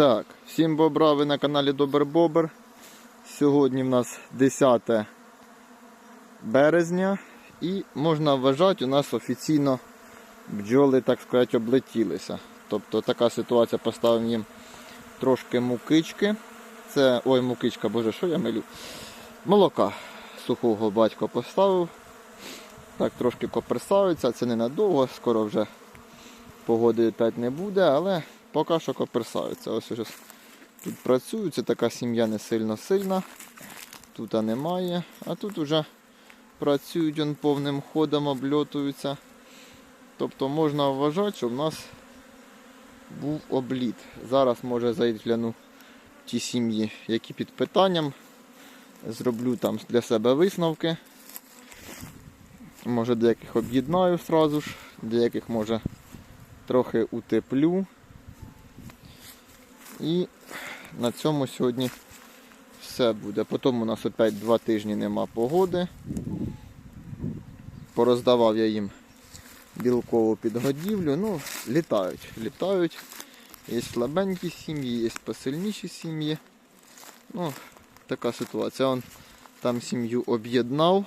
Так, всім бобра, ви на каналі Добер Бобер. Сьогодні в нас 10 березня і можна вважати, у нас офіційно бджоли, так сказати, облетілися. Тобто така ситуація поставив їм трошки мукички. Це, ой, мукичка, боже, що я милю? Молока сухого батько поставив. Так, трошки коперсаються, це ненадовго, скоро вже погоди опять не буде, але поки що коперсаються. Ось уже тут працюють, це така сім'я не сильно сильна. Тут немає, а тут вже працюють он повним ходом, обльотуються. Тобто можна вважати, що в нас був обліт. Зараз може загляну ті сім'ї, які під питанням. Зроблю там для себе висновки. Може деяких об'єднаю сразу ж, деяких може трохи утеплю. І на цьому сьогодні все буде. Потім у нас опять два тижні нема погоди. Пороздавав я їм білкову підгодівлю. Ну, літають, літають. Є слабенькі сім'ї, є посильніші сім'ї. Ну, така ситуація. Он там сім'ю об'єднав.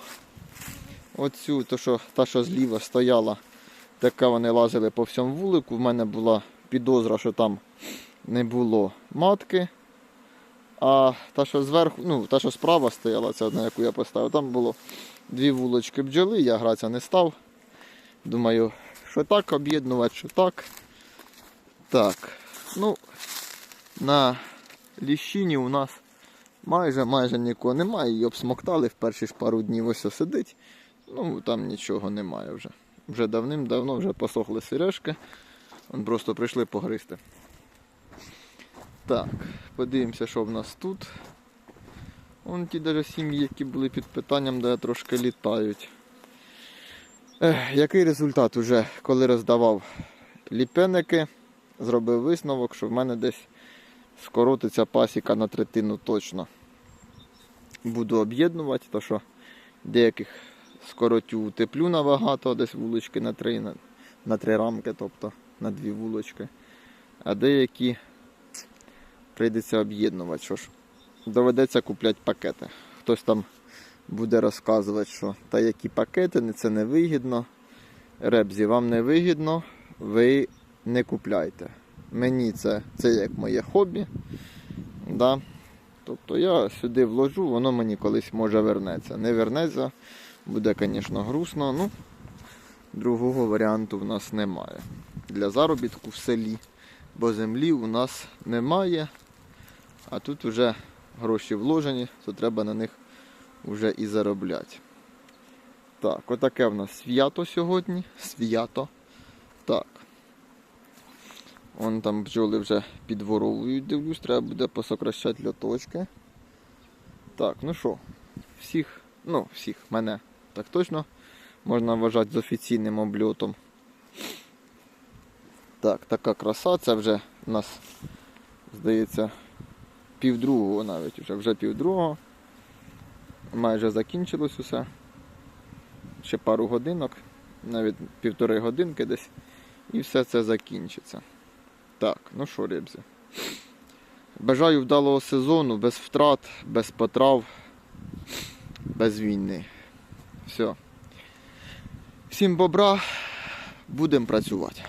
Оцю, то що, та, що зліва стояла, така вони лазили по всьому вулику. В мене була підозра, що там не було матки. А та, що зверху, ну, та, що справа стояла, це одна, яку я поставив, там було дві вулочки бджоли, я гратися не став. Думаю, що так об'єднувати, що так. Так. Ну, на ліщині у нас майже майже нікого немає. Її обсмоктали в перші ж пару днів ось сидить. Ну, там нічого немає вже. Вже давним-давно вже посохли сережки. Просто прийшли погризти. Так, подивимося, що в нас тут. Вон ті даже сім'ї, які були під питанням, де трошки літають. Ех, який результат уже, коли роздавав ліпеники, зробив висновок, що в мене десь скоротиться пасіка на третину точно. Буду об'єднувати, то що деяких скоротю утеплю набагато, десь вулички на три, на, на три рамки, тобто на дві вулочки. А деякі прийдеться об'єднувати. Що ж, доведеться купляти пакети. Хтось там буде розказувати, що та які пакети, це не вигідно. Ребзі, вам не вигідно, ви не купляйте. Мені це, це як моє хобі. Да? Тобто я сюди вложу, воно мені колись може вернеться. Не вернеться, буде, звісно, грустно. Ну, другого варіанту в нас немає. Для заробітку в селі, бо землі у нас немає. А тут вже гроші вложені, то треба на них вже і заробляти. Так, отаке в нас свято сьогодні. Свято. Так. Вон там бджоли вже підворовують, дивлюсь, треба буде посокращати льоточки. Так, ну що, всіх, ну, всіх, мене так точно можна вважати з офіційним обльотом. Так, така краса, це вже у нас, здається, півдругого навіть, вже, вже півдругого. Майже закінчилось усе. Ще пару годинок, навіть півтори годинки десь, і все це закінчиться. Так, ну що, ребзі. Бажаю вдалого сезону, без втрат, без потрав, без війни. Все. Всім бобра, будемо працювати.